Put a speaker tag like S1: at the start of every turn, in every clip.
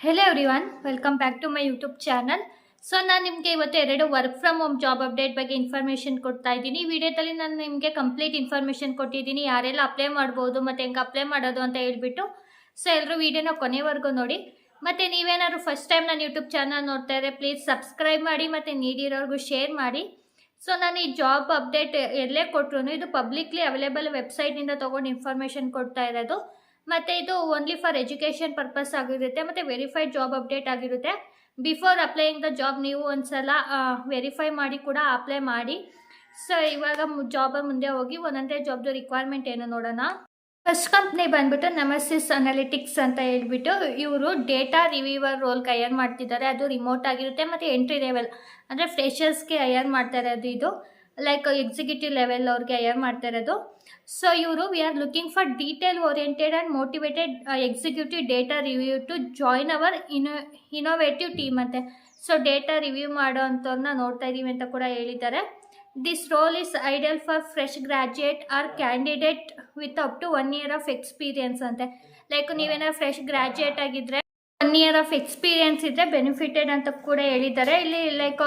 S1: Hello everyone welcome back to my YouTube channel so ನಾನು ನಿಮಗೆ ಇವತ್ತು ಎರಡು work from home job update ಬಗ್ಗೆ ಇನ್ಫಾರ್ಮೇಷನ್ ಕೊಡ್ತಾ ಇದ್ದೀನಿ. ಈ ವಿಡಿಯೋದಲ್ಲಿ ನಾನು ನಿಮಗೆ ಕಂಪ್ಲೀಟ್ ಇನ್ಫಾರ್ಮೇಷನ್ ಕೊಟ್ಟಿದ್ದೀನಿ. ಯಾರೆಲ್ಲ ಅಪ್ಲೈ ಮಾಡ್ಬೋದು, ಮತ್ತು ಹೆಂಗೆ ಅಪ್ಲೈ ಮಾಡೋದು ಅಂತ ಹೇಳ್ಬಿಟ್ಟು. ಸೊ ಎಲ್ಲರೂ ವಿಡಿಯೋನ ಕೊನೆವರೆಗೂ ನೋಡಿ. ಮತ್ತು ನೀವೇನಾದ್ರು ಫಸ್ಟ್ ಟೈಮ್ ನಾನು ಯೂಟ್ಯೂಬ್ ಚಾನಲ್ ನೋಡ್ತಾ ಇದ್ದರೆ ಪ್ಲೀಸ್ ಸಬ್ಸ್ಕ್ರೈಬ್ ಮಾಡಿ, ಮತ್ತು ನೀಡಿರೋರ್ಗೂ ಶೇರ್ ಮಾಡಿ. ಸೊ ನಾನು ಈ ಜಾಬ್ ಅಪ್ಡೇಟ್ ಎಲ್ಲೇ ಕೊಟ್ಟರು ಇದು ಪಬ್ಲಿಕ್ಲಿ ಅವೈಲೇಬಲ್ ವೆಬ್ಸೈಟ್ನಿಂದ ತೊಗೊಂಡು ಇನ್ಫಾರ್ಮೇಷನ್ ಕೊಡ್ತಾ ಇರೋದು. ಮತ್ತು ಇದು ಓನ್ಲಿ ಫಾರ್ ಎಜುಕೇಷನ್ ಪರ್ಪಸ್ ಆಗಿರುತ್ತೆ, ಮತ್ತು ವೆರಿಫೈಡ್ ಜಾಬ್ ಅಪ್ಡೇಟ್ ಆಗಿರುತ್ತೆ. ಬಿಫೋರ್ ಅಪ್ಲೈಯಿಂಗ್ ದ ಜಾಬ್ ನೀವು ಒಂದ್ಸಲ ವೆರಿಫೈ ಮಾಡಿ ಕೂಡ ಅಪ್ಲೈ ಮಾಡಿ. ಸೊ ಇವಾಗ ಜಾಬ್ ಮುಂದೆ ಹೋಗಿ ಒಂದೊಂದೇ ಜಾಬ್ದು ರಿಕ್ವೈರ್ಮೆಂಟ್ ಏನು ನೋಡೋಣ. ಫಸ್ಟ್ ಕಂಪ್ನಿ ಬಂದ್ಬಿಟ್ಟು ನಮಸಿಸ್ ಅನಾಲಿಟಿಕ್ಸ್ ಅಂತ ಹೇಳ್ಬಿಟ್ಟು ಇವರು ಡೇಟಾ ರಿವ್ಯೂವರ್ ರೋಲ್ ಹೈಯರ್ ಮಾಡ್ತಿದ್ದಾರೆ. ಅದು ರಿಮೋಟ್ ಆಗಿರುತ್ತೆ, ಮತ್ತು ಎಂಟ್ರಿ ಲೆವೆಲ್ ಅಂದರೆ ಫ್ರೆಷರ್ಸ್ಗೆ ಹೈಯರ್ ಮಾಡ್ತಾರೆ ಅದು ಇದು. ಲೈಕ್ ಎಕ್ಸಿಕ್ಯೂಟಿವ್ ಲೆವೆಲ್ ಅವ್ರಿಗೆ ಹೈಯರ್ ಮಾಡ್ತಾ ಇರೋದು. ಸೊ ಇವರು we are looking for detail oriented and motivated executive data review to join our inno innovative team ಅಂತೆ. ಸೊ ಡೇಟಾ ರಿವ್ಯೂ ಮಾಡೋ ಅಂಥವ್ರನ್ನ ನೋಡ್ತಾ ಇದ್ದೀವಿ ಅಂತ ಕೂಡ ಹೇಳಿದ್ದಾರೆ. This role is ideal for fresh graduate or candidate with up to one year of experience ಅಂತೆ. Like ನೀವೇನಾದ್ರು ಫ್ರೆಶ್ ಗ್ರ್ಯಾಜುಯೇಟ್ ಆಗಿದ್ದರೆ ಒನ್ ಇಯರ್ ಆಫ್ ಎಕ್ಸ್ಪೀರಿಯನ್ಸ್ ಇದ್ದರೆ ಬೆನಿಫಿಟೆಡ್ ಅಂತ ಕೂಡ ಹೇಳಿದ್ದಾರೆ. ಇಲ್ಲಿ ಲೈಕ್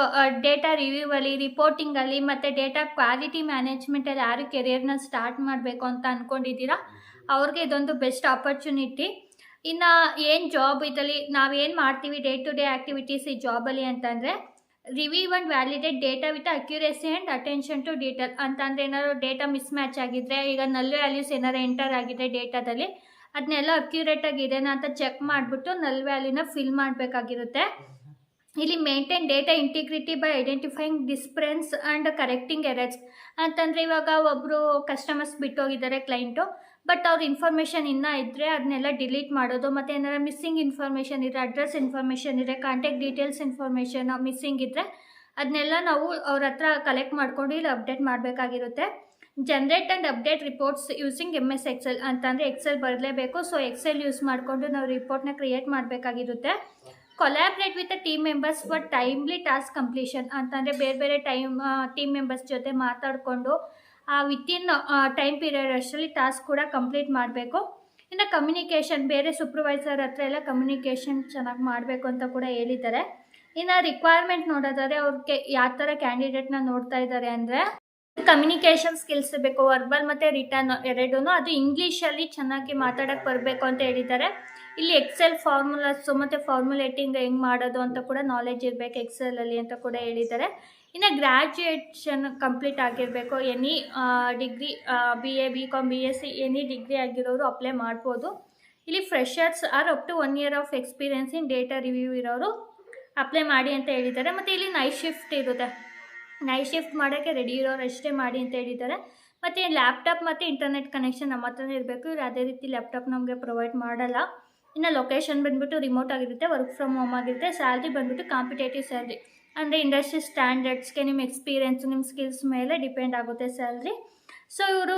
S1: ಡೇಟಾ ರಿವ್ಯೂ ಅಲ್ಲಿ ರಿಪೋರ್ಟಿಂಗ್ ಅಲ್ಲಿ ಮತ್ತು ಡೇಟಾ ಕ್ವಾಲಿಟಿ ಮ್ಯಾನೇಜ್ಮೆಂಟಲ್ಲಿ ಯಾರು ಕೆರಿಯರ್ನ ಸ್ಟಾರ್ಟ್ ಮಾಡಬೇಕು ಅಂತ ಅಂದ್ಕೊಂಡಿದ್ದೀರಾ ಅವ್ರಿಗೆ ಇದೊಂದು ಬೆಸ್ಟ್ ಆಪರ್ಚುನಿಟಿ ಇನ್ನು ಏನು ಜಾಬ್ ಇದರಲ್ಲಿ ನಾವೇನು ಮಾಡ್ತೀವಿ ಡೇ ಟು ಡೇ ಆ್ಯಕ್ಟಿವಿಟೀಸ್ ಈ ಜಾಬಲ್ಲಿ ಅಂತಂದರೆ review and validate data with accuracy and attention to detail ಅಂತಂದರೆ ಏನಾದ್ರು ಡೇಟಾ ಮಿಸ್ ಮ್ಯಾಚ್ ಆಗಿದ್ದರೆ ಈಗ ನಲ್ ವ್ಯಾಲ್ಯೂಸ್ ಏನಾರು ಎಂಟರ್ ಆಗಿದೆ ಡೇಟಾದಲ್ಲಿ ಅದನ್ನೆಲ್ಲ ಅಕ್ಯುರೇಟ್ ಇದೆಯಾ ಅಂತ ಚೆಕ್ ಮಾಡಿಬಿಟ್ಟು ನಲ್ ವ್ಯಾಲ್ಯೂನ ಫಿಲ್ ಮಾಡಬೇಕಾಗಿರುತ್ತೆ. ಇಲ್ಲಿ maintain data integrity by identifying discrepancies and correcting errors ಅಂತಂದರೆ ಇವಾಗ ಒಬ್ಬರು ಕಸ್ಟಮರ್ಸ್ ಬಿಟ್ಟೋಗಿದ್ದಾರೆ ಕ್ಲೈಂಟು ಬಟ್ ಅವ್ರ ಇನ್ಫಾರ್ಮೇಷನ್ ಇನ್ನೂ ಇದ್ದರೆ ಅದನ್ನೆಲ್ಲ ಡಿಲೀಟ್ ಮಾಡೋದು. ಮತ್ತು ಏನಾರ ಮಿಸ್ಸಿಂಗ್ ಇನ್ಫಾರ್ಮೇಷನ್ ಇದ್ದರೆ ಅಡ್ರೆಸ್ ಇನ್ಫಾರ್ಮೇಷನ್ ಇದೆ ಕಾಂಟ್ಯಾಕ್ಟ್ ಡೀಟೇಲ್ಸ್ ಇನ್ಫಾರ್ಮೇಷನ್ ಮಿಸ್ಸಿಂಗ್ ಇದ್ದರೆ ಅದನ್ನೆಲ್ಲ ನಾವು ಅವ್ರ ಹತ್ರ ಕಲೆಕ್ಟ್ ಮಾಡ್ಕೊಂಡು ಇಲ್ಲಿ update ಮಾಡಬೇಕಾಗಿರುತ್ತೆ. Generate and update reports using M S excel ಅಂತಂದರೆ ಎಕ್ಸೆಲ್ ಬರಲೇಬೇಕು. ಸೊ ಎಕ್ಸೆಲ್ ಯೂಸ್ ಮಾಡಿಕೊಂಡು ನಾವು ರಿಪೋರ್ಟ್ನ create ಮಾಡಬೇಕಾಗಿರುತ್ತೆ. Collaborate with team members for timely task completion ಅಂತಂದರೆ ಬೇರೆ ಬೇರೆ ಟೈಮ್ ಟೀಮ್ ಮೆಂಬರ್ಸ್ ಜೊತೆ ಮಾತಾಡಿಕೊಂಡು ವಿತಿನ್ ಟೈಮ್ ಪೀರಿಯಡ್ ಅಷ್ಟರಲ್ಲಿ ಟಾಸ್ಕ್ ಕೂಡ ಕಂಪ್ಲೀಟ್ ಮಾಡಬೇಕು. ಇನ್ನು ಕಮ್ಯುನಿಕೇಷನ್ ಬೇರೆ ಸೂಪರ್ವೈಸರ್ ಹತ್ರ ಎಲ್ಲ ಕಮ್ಯುನಿಕೇಷನ್ ಚೆನ್ನಾಗಿ ಮಾಡಬೇಕು ಅಂತ ಕೂಡ ಹೇಳಿದ್ದಾರೆ. ಇನ್ನು ರಿಕ್ವೈರ್ಮೆಂಟ್ ನೋಡೋದಾದ್ರೆ ಅವ್ರಿಗೆ ಯಾವ ಥರ ಕ್ಯಾಂಡಿಡೇಟ್ನ ನೋಡ್ತಾ ಇದ್ದಾರೆ ಅಂದರೆ ಕಮ್ಯುನಿಕೇಷನ್ ಸ್ಕಿಲ್ಸ್ ಬೇಕು ವರ್ಬಲ್ ಮತ್ತು ರಿಟರ್ನ್ ಎರಡೂ ಅದು ಇಂಗ್ಲೀಷಲ್ಲಿ ಚೆನ್ನಾಗಿ ಮಾತಾಡೋಕ್ಕೆ ಬರಬೇಕು ಅಂತ ಹೇಳಿದ್ದಾರೆ. ಇಲ್ಲಿ ಎಕ್ಸೆಲ್ ಫಾರ್ಮುಲಾಸು ಮತ್ತು ಫಾರ್ಮುಲೇಟಿಂಗ್ ಹೆಂಗೆ ಮಾಡೋದು ಅಂತ ಕೂಡ ನಾಲೆಜ್ ಇರಬೇಕು ಎಕ್ಸೆಲಲ್ಲಿ ಅಂತ ಕೂಡ ಹೇಳಿದ್ದಾರೆ. ಇನ್ನು ಗ್ರ್ಯಾಜುಯೇಷನ್ ಕಂಪ್ಲೀಟ್ ಆಗಿರಬೇಕು. Any degree B A B com B S C any degree ಆಗಿರೋರು ಅಪ್ಲೈ ಮಾಡ್ಬೋದು. ಇಲ್ಲಿ freshers or up to one year of experience in data review ಇರೋರು ಅಪ್ಲೈ ಮಾಡಿ ಅಂತ ಹೇಳಿದ್ದಾರೆ. ಮತ್ತು ಇಲ್ಲಿ ನೈಟ್ ಶಿಫ್ಟ್ ಇರುತ್ತೆ. ನೈಟ್ ಶಿಫ್ಟ್ ಮಾಡೋಕ್ಕೆ ರೆಡಿ ಇರೋರು ಅಷ್ಟೇ ಮಾಡಿ ಅಂತ ಹೇಳಿದ್ದಾರೆ. ಮತ್ತು ಲ್ಯಾಪ್ಟಾಪ್ ಮತ್ತು ಇಂಟರ್ನೆಟ್ ಕನೆಕ್ಷನ್ ನಮ್ಮ ಹತ್ರನೇ ಇರಬೇಕು. ಇವ್ರು ಅದೇ ರೀತಿ ಲ್ಯಾಪ್ಟಾಪ್ ನಮಗೆ ಪ್ರೊವೈಡ್ ಮಾಡಲ್ಲ. ಇನ್ನು ಲೊಕೇಶನ್ ಬಂದುಬಿಟ್ಟು ರಿಮೋಟ್ ಆಗಿರುತ್ತೆ ವರ್ಕ್ ಫ್ರಮ್ ಹೋಮ್ ಆಗಿರುತ್ತೆ ಸ್ಯಾಲ್ರಿ ಬಂದುಬಿಟ್ಟು ಕಾಂಪಿಟೇಟಿವ್ ಸ್ಯಾಲ್ರಿ ಅಂದರೆ ಇಂಡಸ್ಟ್ರಿ ಸ್ಟ್ಯಾಂಡರ್ಡ್ಸ್ಗೆ ನಿಮ್ಮ ಎಕ್ಸ್ಪೀರಿಯೆನ್ಸು ನಿಮ್ಮ ಸ್ಕಿಲ್ಸ್ ಮೇಲೆ ಡಿಪೆಂಡ್ ಆಗುತ್ತೆ ಸ್ಯಾಲ್ರಿ ಸೊ ಇವರು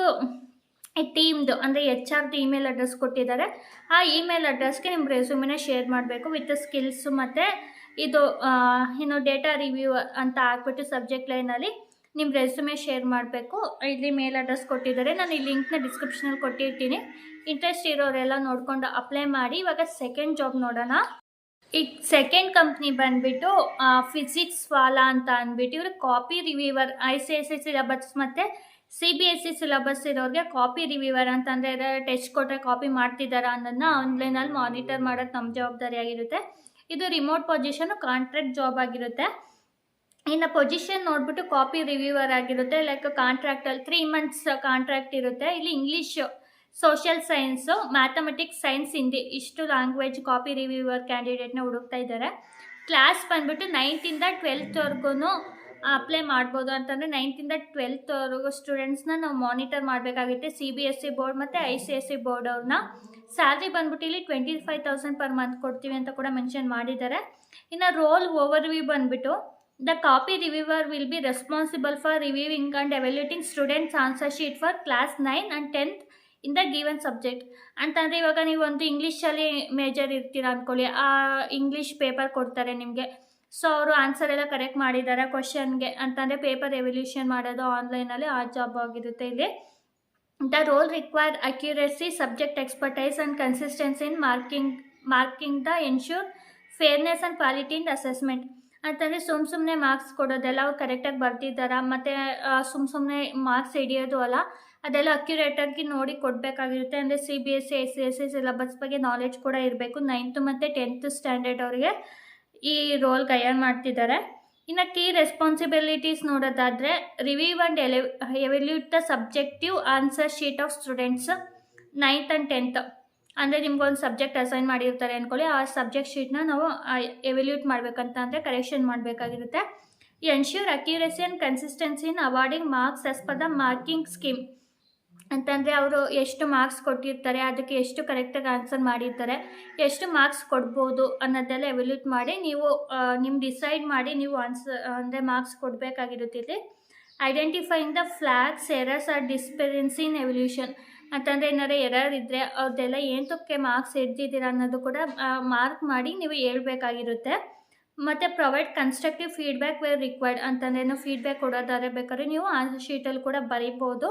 S1: ಟೀಮ್ದು ಅಂದರೆ ಎಚ್ ಆರ್ದು ಇಮೇಲ್ ಅಡ್ರೆಸ್ ಕೊಟ್ಟಿದ್ದಾರೆ. ಆ ಇಮೇಲ್ ಅಡ್ರೆಸ್ಗೆ ನಿಮ್ಮ ರೆಸ್ಯೂಮಿನ ಶೇರ್ ಮಾಡಬೇಕು ವಿತ್ ಸ್ಕಿಲ್ಸು ಮತ್ತು ಇದು ಏನು ಡೇಟಾ ರಿವ್ಯೂ ಅಂತ ಹಾಕ್ಬಿಟ್ಟು ಸಬ್ಜೆಕ್ಟ್ ಲೈನಲ್ಲಿ ನಿಮ್ಮ ರೆಸ್ಯೂಮೆ ಶೇರ್ ಮಾಡಬೇಕು. ಇಲ್ಲಿ ಮೇಲ್ ಅಡ್ರೆಸ್ ಕೊಟ್ಟಿದ್ದಾರೆ. ನಾನು ಈ ಲಿಂಕ್ನ ಡಿಸ್ಕ್ರಿಪ್ಷನಲ್ಲಿ ಕೊಟ್ಟಿರ್ತೀನಿ. ಇಂಟ್ರೆಸ್ಟ್ ಇರೋರೆಲ್ಲ ನೋಡಿಕೊಂಡು ಅಪ್ಲೈ ಮಾಡಿ. ಇವಾಗ ಸೆಕೆಂಡ್ ಜಾಬ್ ನೋಡೋಣ. ಈಗ ಸೆಕೆಂಡ್ ಕಂಪ್ನಿ ಬಂದುಬಿಟ್ಟು ಫಿಸಿಕ್ಸ್ ವಾಲಾ ಅಂತ ಅಂದ್ಬಿಟ್ಟು ಇವರು copy reviewer I C S C syllabus ಮತ್ತು C B S C syllabus ಇರೋರಿಗೆ ಕಾಪಿ ರಿವ್ಯೂವರ್ ಅಂತಂದರೆ ಟೆಸ್ಟ್ ಕೊಟ್ಟರೆ ಕಾಪಿ ಮಾಡ್ತಿದ್ದಾರಾ ಅನ್ನೋದನ್ನ ಆನ್ಲೈನಲ್ಲಿ ಮಾನಿಟರ್ ಮಾಡೋದು ನಮ್ಮ ಜವಾಬ್ದಾರಿ ಆಗಿರುತ್ತೆ. ಇದು ರಿಮೋಟ್ ಪೊಸಿಷನ್ ಕಾಂಟ್ರಾಕ್ಟ್ ಜಾಬ್ ಆಗಿರುತ್ತೆ. ಇನ್ನು ಪೊಸಿಷನ್ ನೋಡ್ಬಿಟ್ಟು ಕಾಪಿ ರಿವ್ಯೂವರ್ ಆಗಿರುತ್ತೆ ಲೈಕ್ ಕಾಂಟ್ರಾಕ್ಟಲ್ಲಿ ತ್ರೀ ಮಂತ್ಸ್ ಕಾಂಟ್ರಾಕ್ಟ್ ಇರುತ್ತೆ. ಇಲ್ಲಿ English social science mathematics science Hindi ಇಷ್ಟು ಲ್ಯಾಂಗ್ವೇಜ್ ಕಾಪಿ ರಿವ್ಯೂವರ್ ಕ್ಯಾಂಡಿಡೇಟ್ನ ಹುಡುಕ್ತಾ ಇದ್ದಾರೆ. ಕ್ಲಾಸ್ ಬಂದ್ಬಿಟ್ಟು ನೈನ್ತಿಂದ ಟ್ವೆಲ್ತ್ವರೆಗೂ ಅಪ್ಲೈ ಮಾಡ್ಬೋದು ಅಂತಂದರೆ ನೈನ್ತಿಂದ ಟ್ವೆಲ್ತ್ವರೆಗೂ ಸ್ಟೂಡೆಂಟ್ಸ್ನ ನಾವು ಮಾನಿಟರ್ ಮಾಡಬೇಕಾಗುತ್ತೆ. C B S C board ಮತ್ತು I C S C board ಅವ್ರನ್ನ. ಸ್ಯಾಲ್ರಿ ಬಂದ್ಬಿಟ್ಟು ಇಲ್ಲಿ twenty five thousand per month ಕೊಡ್ತೀವಿ ಅಂತ ಕೂಡ ಮೆನ್ಷನ್ ಮಾಡಿದ್ದಾರೆ. ಇನ್ನು ರೋಲ್ ಓವರ್ ವ್ಯೂ ಬಂದ್ಬಿಟ್ಟು, the copy reviewer will be responsible for reviewing and evaluating students answer sheet for class nine and tenth in the given subject. ಅಂತಂದರೆ ಇವಾಗ ನೀವು ಒಂದು ಇಂಗ್ಲೀಷಲ್ಲಿ ಮೇಜರ್ ಇರ್ತೀರ ಅಂದ್ಕೊಳ್ಳಿ ಆ ಇಂಗ್ಲೀಷ್ ಪೇಪರ್ ಕೊಡ್ತಾರೆ ನಿಮಗೆ. ಸೊ ಅವರು ಆನ್ಸರ್ ಎಲ್ಲ ಕರೆಕ್ಟ್ ಮಾಡಿದ್ದಾರೆ ಕ್ವಶನ್ಗೆ. ಅಂತಂದರೆ ಪೇಪರ್ ಎವಲ್ಯೂಷನ್ ಮಾಡೋದು ಆನ್ಲೈನಲ್ಲಿ ಆ ಜಾಬ್ ಆಗಿರುತ್ತೆ ಇಲ್ಲಿ. Role require accuracy subject expertise and consistency in marking marking the ensure fairness and quality in assessment ಅಂತಂದರೆ ಸುಮ್ಮ ಸುಮ್ಮನೆ ಮಾರ್ಕ್ಸ್ ಕೊಡೋದೆಲ್ಲ ಅವ್ರು ಕರೆಕ್ಟಾಗಿ ಬರ್ತಿದ್ದಾರಾ ಮತ್ತು ಸುಮ್ಮ ಸುಮ್ಮನೆ ಮಾರ್ಕ್ಸ್ ಹಿಡಿಯೋದು ಅಲ್ಲ? ಅದೆಲ್ಲ ಅಕ್ಯುರೇಟಾಗಿ ನೋಡಿ ಕೊಡಬೇಕಾಗಿರುತ್ತೆ. ಅಂದರೆ C B S C S C S C syllabus ಬಗ್ಗೆ ನಾಲೆಜ್ ಕೂಡ ಇರಬೇಕು. ನೈನ್ತು ಮತ್ತು ಟೆಂತ್ ಸ್ಟ್ಯಾಂಡರ್ಡ್ ಅವರಿಗೆ ಈ ರೋಲ್ ಗೈರ್ ಮಾಡ್ತಿದ್ದಾರೆ. ಇನ್ನು ಕೀ ರೆಸ್ಪಾನ್ಸಿಬಿಲಿಟೀಸ್ ನೋಡೋದಾದರೆ review and ele evaluate the subjective answer sheet of students ninth and tenth ಅಂದರೆ ನಿಮ್ಗೊಂದು ಸಬ್ಜೆಕ್ಟ್ ಅಸೈನ್ ಮಾಡಿರ್ತಾರೆ ಅಂದ್ಕೊಳ್ಳಿ ಆ ಸಬ್ಜೆಕ್ಟ್ ಶೀಟ್ನ ನಾವು ಎವೆಲ್ಯೂಟ್ ಮಾಡಬೇಕಂತ ಅಂದರೆ correction ಮಾಡಬೇಕಾಗಿರುತ್ತೆ. Ensure accuracy and consistency in awarding marks as per the marking scheme ಅಂತಂದರೆ ಅವರು ಎಷ್ಟು ಮಾರ್ಕ್ಸ್ ಕೊಟ್ಟಿರ್ತಾರೆ, ಅದಕ್ಕೆ ಎಷ್ಟು ಕರೆಕ್ಟಾಗಿ ಆನ್ಸರ್ ಮಾಡಿರ್ತಾರೆ, ಎಷ್ಟು ಮಾರ್ಕ್ಸ್ ಕೊಡ್ಬೋದು ಅನ್ನೋದೆಲ್ಲ ಎವಲ್ಯೂಟ್ ಮಾಡಿ ನೀವು ನಿಮ್ಮ ಡಿಸೈಡ್ ಮಾಡಿ ನೀವು ಆನ್ಸರ್ ಅಂದರೆ marks ಕೊಡಬೇಕಾಗಿರುತ್ತೆ identifying the flags errors or discrepancy in evaluation ಅಂತಂದರೆ ಏನಾರು ಎರರ್ ಇದ್ದರೆ ಅವ್ರದ್ದೆಲ್ಲ ಏನಕ್ಕೆ ಮಾರ್ಕ್ಸ್ ಎದ್ದಿದ್ದೀರಾ ಅನ್ನೋದು ಕೂಡ ಮಾರ್ಕ್ ಮಾಡಿ ನೀವು ಹೇಳ್ಬೇಕಾಗಿರುತ್ತೆ. ಮತ್ತು provide constructive feedback where required ಅಂತಂದ್ರೆ ಫೀಡ್ಬ್ಯಾಕ್ ಕೊಡೋದಾದ್ರೆ ಬೇಕಾದ್ರೆ ನೀವು ಆ ಶೀಟಲ್ಲಿ ಕೂಡ ಬರೀಬೋದು.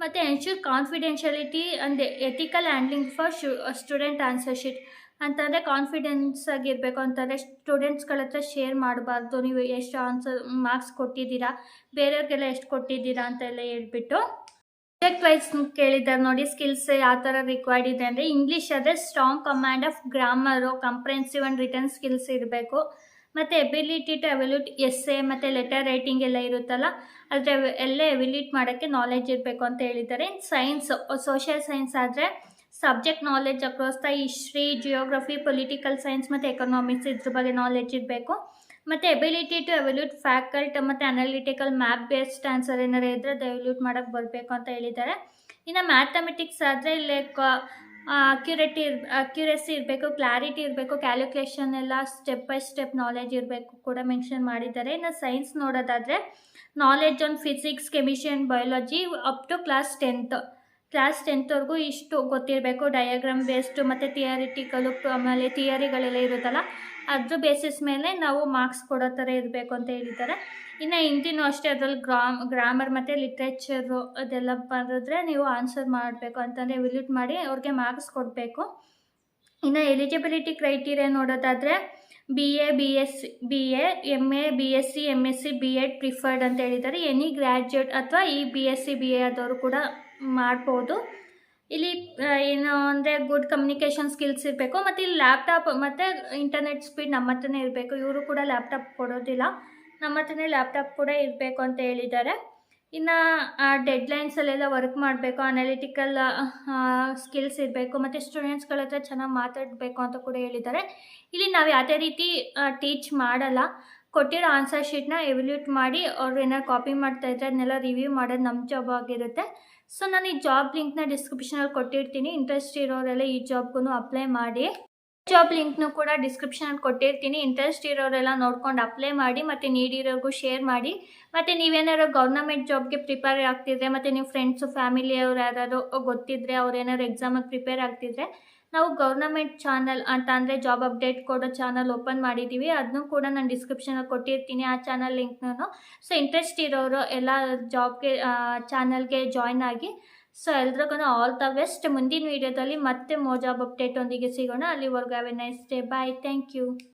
S1: ಮತ್ತು ensure confidentiality and ethical handling for ಶು ಸ್ಟೂಡೆಂಟ್ ಆನ್ಸರ್ ಶೀಟ್ ಅಂತಂದರೆ ಕಾನ್ಫಿಡೆನ್ಸ್ ಆಗಿರಬೇಕು ಅಂತಂದರೆ ಸ್ಟೂಡೆಂಟ್ಸ್ಗಳ ಹತ್ರ ಶೇರ್ ಮಾಡಬಾರ್ದು. ನೀವು ಎಷ್ಟು ಆನ್ಸರ್ ಮಾರ್ಕ್ಸ್ ಕೊಟ್ಟಿದ್ದೀರಾ? ಬೇರೆಯವ್ರಿಗೆಲ್ಲ ಎಷ್ಟು ಕೊಟ್ಟಿದ್ದೀರಾ ಅಂತೆಲ್ಲ ಹೇಳ್ಬಿಟ್ಟು ಸಬ್ಜೆಕ್ಟ್ ವೈಸ್ ಕೇಳಿದ್ದಾರೆ ನೋಡಿ ಸ್ಕಿಲ್ಸ್ ಯಾವ ಥರ ರಿಕ್ವೈರ್ಡ್ ಇದೆ ಅಂದರೆ ಇಂಗ್ಲೀಷ್ ಆದರೆ strong command of grammar comprehensive and written skills ಇರಬೇಕು. ಮತ್ತು ability to evaluate essay ಮತ್ತು ಲೆಟರ್ ರೈಟಿಂಗ್ ಎಲ್ಲ ಇರುತ್ತಲ್ಲ ಆದರೆ ಎಲ್ಲ ಎವಿಲ್ಯೂಟ್ ಮಾಡೋಕ್ಕೆ ನಾಲೆಜ್ ಇರಬೇಕು ಅಂತ ಹೇಳಿದ್ದಾರೆ. ಸೈನ್ಸ್ ಸೋಷಿಯಲ್ ಸೈನ್ಸ್ ಆದರೆ subject knowledge across the history geography political science ಮತ್ತು ಎಕನಾಮಿಕ್ಸ್ ಇದ್ರ ಬಗ್ಗೆ ನಾಲೆಜ್ ಇರಬೇಕು. ಮತ್ತು ಎಬಿಲಿಟಿ ಟು ಎವಲ್ಯೂಟ್ ಫ್ಯಾಕಲ್ಟ್ ಮತ್ತು ಅನಾಲಿಟಿಕಲ್ ಮ್ಯಾಪ್ ಬೇಸ್ಡ್ ಆನ್ಸರ್ ಏನಾರು ಇದ್ದರೆ ಅದು ಎವಲ್ಯೂಟ್ ಮಾಡೋಕ್ಕೆ ಬರಬೇಕು ಅಂತ ಹೇಳಿದ್ದಾರೆ. ಇನ್ನು ಮ್ಯಾಥಮೆಟಿಕ್ಸ್ ಆದರೆ ಲೈಕ್ ಅಕ್ಯುರೇಟಿ ಇರ್ ಅಕ್ಯುರೇಸಿ ಇರಬೇಕು ಕ್ಲಾರಿಟಿ ಇರಬೇಕು ಕ್ಯಾಲ್ಕುಲೇಷನ್ ಎಲ್ಲ ಸ್ಟೆಪ್ ಬೈ ಸ್ಟೆಪ್ ನಾಲೆಜ್ ಇರಬೇಕು ಕೂಡ ಮೆನ್ಷನ್ ಮಾಡಿದ್ದಾರೆ. ಇನ್ನು ಸೈನ್ಸ್ ನೋಡೋದಾದರೆ knowledge on physics chemistry and biology up to class tenth class ಟೆಂತ್ವರೆಗೂ ಇಷ್ಟು ಗೊತ್ತಿರಬೇಕು ಡಯಾಗ್ರಾಮ್ ಬೇಸ್ಡು ಮತ್ತು ಥಿಯರಿಟಿಕಲು ಆಮೇಲೆ ಥಿಯರಿಗಳೆಲ್ಲ ಇರುತ್ತಲ್ಲ, ಅದ್ರ ಬೇಸಿಸ್ ಮೇಲೆ ನಾವು ಮಾರ್ಕ್ಸ್ ಕೊಡೋ ಥರ ಇರಬೇಕು ಅಂತ ಹೇಳಿದ್ದಾರೆ. ಇನ್ನು ಹಿಂದಿನೂ ಅಷ್ಟೇ, ಅದರಲ್ಲಿ ಗ್ರಾಮ್ ಗ್ರಾಮರ್ ಮತ್ತು ಲಿಟ್ರೇಚರು ಅದೆಲ್ಲ ಬರೆದ್ರೆ ನೀವು ಆನ್ಸರ್ ಮಾಡಬೇಕು ಅಂತಂದರೆ ವಿಲಿಟ್ ಮಾಡಿ ಅವ್ರಿಗೆ ಮಾರ್ಕ್ಸ್ ಕೊಡಬೇಕು. ಇನ್ನು ಎಲಿಜಿಬಿಲಿಟಿ ಕ್ರೈಟೀರಿಯಾ ನೋಡೋದಾದರೆ B A B S B A M A B S C M S C B ed preferred ಅಂತ ಹೇಳಿದ್ದಾರೆ. ಎನಿ ಗ್ರ್ಯಾಜುಯೇಟ್ ಅಥವಾ ಈ B S C B A ಆದವರು ಕೂಡ ಮಾಡ್ಬೋದು. ಇಲ್ಲಿ ಏನು ಅಂದರೆ ಗುಡ್ ಕಮ್ಯುನಿಕೇಷನ್ ಸ್ಕಿಲ್ಸ್ ಇರಬೇಕು. ಮತ್ತು ಇಲ್ಲಿ ಲ್ಯಾಪ್ಟಾಪ್ ಮತ್ತು ಇಂಟರ್ನೆಟ್ ಸ್ಪೀಡ್ ನಮ್ಮ ಹತ್ರನೇ ಇರಬೇಕು. ಇವರು ಕೂಡ ಲ್ಯಾಪ್ಟಾಪ್ ಕೊಡೋದಿಲ್ಲ. ನಮ್ಮ ಹತ್ರನೇ ಲ್ಯಾಪ್ಟಾಪ್ ಕೂಡ ಇರಬೇಕು ಅಂತ ಹೇಳಿದ್ದಾರೆ. ಇನ್ನು ಡೆಡ್ಲೈನ್ಸಲ್ಲೆಲ್ಲ ವರ್ಕ್ ಮಾಡಬೇಕು. ಅನಾಲಿಟಿಕಲ್ ಸ್ಕಿಲ್ಸ್ ಇರಬೇಕು. ಮತ್ತು ಸ್ಟೂಡೆಂಟ್ಸ್ಗಳ ಹತ್ರ ಚೆನ್ನಾಗಿ ಮಾತಾಡಬೇಕು ಅಂತ ಕೂಡ ಹೇಳಿದ್ದಾರೆ. ಇಲ್ಲಿ ನಾವು ಯಾವುದೇ ರೀತಿ ಟೀಚ್ ಮಾಡಲ್ಲ. ಕೊಟ್ಟಿರೋ ಆನ್ಸರ್ ಶೀಟ್ನ ಎವಲ್ಯೂಟ್ ಮಾಡಿ ಅವ್ರು ಏನಾರು ಕಾಪಿ ಮಾಡ್ತಾ ಇದ್ರೆ ಅದನ್ನೆಲ್ಲ ರಿವ್ಯೂ ಮಾಡೋದು ನಮ್ಮ ಜಾಬ್ ಆಗಿರುತ್ತೆ. ಸೊ ನಾನು ಈ ಜಾಬ್ ಲಿಂಕ್ನ ಡಿಸ್ಕ್ರಿಪ್ಷನಲ್ಲಿ ಕೊಟ್ಟಿರ್ತೀನಿ. ಇಂಟ್ರೆಸ್ಟ್ ಇರೋರೆಲ್ಲ ಈ ಜಾಬ್ಗೂ ಅಪ್ಲೈ ಮಾಡಿ. ಜಾಬ್ ಲಿಂಕ್ನು ಕೂಡ ಡಿಸ್ಕ್ರಿಪ್ಷನಲ್ಲಿ ಕೊಟ್ಟಿರ್ತೀನಿ. ಇಂಟ್ರೆಸ್ಟ್ ಇರೋರೆಲ್ಲ ನೋಡ್ಕೊಂಡು ಅಪ್ಲೈ ಮಾಡಿ, ಮತ್ತು ನೀಡಿರೋರಿಗೂ ಶೇರ್ ಮಾಡಿ. ಮತ್ತು ನೀವೇನಾದ್ರು ಗೌರ್ನಮೆಂಟ್ ಜಾಬ್ಗೆ ಪ್ರಿಪೇರ್ ಆಗ್ತಿದ್ರೆ, ಮತ್ತು ನಿಮ್ಮ ಫ್ರೆಂಡ್ಸು ಫ್ಯಾಮಿಲಿಯವ್ರು ಯಾರಾದ್ರು ಗೊತ್ತಿದ್ರೆ, ಅವ್ರು ಏನಾದ್ರು ಎಕ್ಸಾಮಿಗೆ ಪ್ರಿಪೇರ್ ಆಗ್ತಿದ್ರೆ ನಾವು ಗೌರ್ನಮೆಂಟ್ ಚಾನಲ್ ಅಂತ ಅಂದರೆ ಜಾಬ್ ಅಪ್ಡೇಟ್ ಕೊಡೋ ಚಾನಲ್ ಓಪನ್ ಮಾಡಿದ್ದೀವಿ ಅದನ್ನು ಕೂಡ ನಾನು ಡಿಸ್ಕ್ರಿಪ್ಷನಲ್ಲಿ ಕೊಟ್ಟಿರ್ತೀನಿ ಆ ಚಾನಲ್ ಲಿಂಕ್ನೂ ಸೊ ಇಂಟ್ರೆಸ್ಟ್ ಇರೋರು ಎಲ್ಲ ಜಾಬ್ಗೆ ಚಾನಲ್ಗೆ ಜಾಯ್ನ್ ಆಗಿ ಸೊ ಎಲ್ರಿಗೂ ಆಲ್ ದ ಬೆಸ್ಟ್ ಮುಂದಿನ ವೀಡಿಯೋದಲ್ಲಿ ಮತ್ತೆ ಮೋ ಜಾಬ್ ಅಪ್ಡೇಟ್ ಒಂದಿಗೆ ಸಿಗೋಣ. ಅಲ್ಲಿವರೆಗೂ have a nice day bye thank you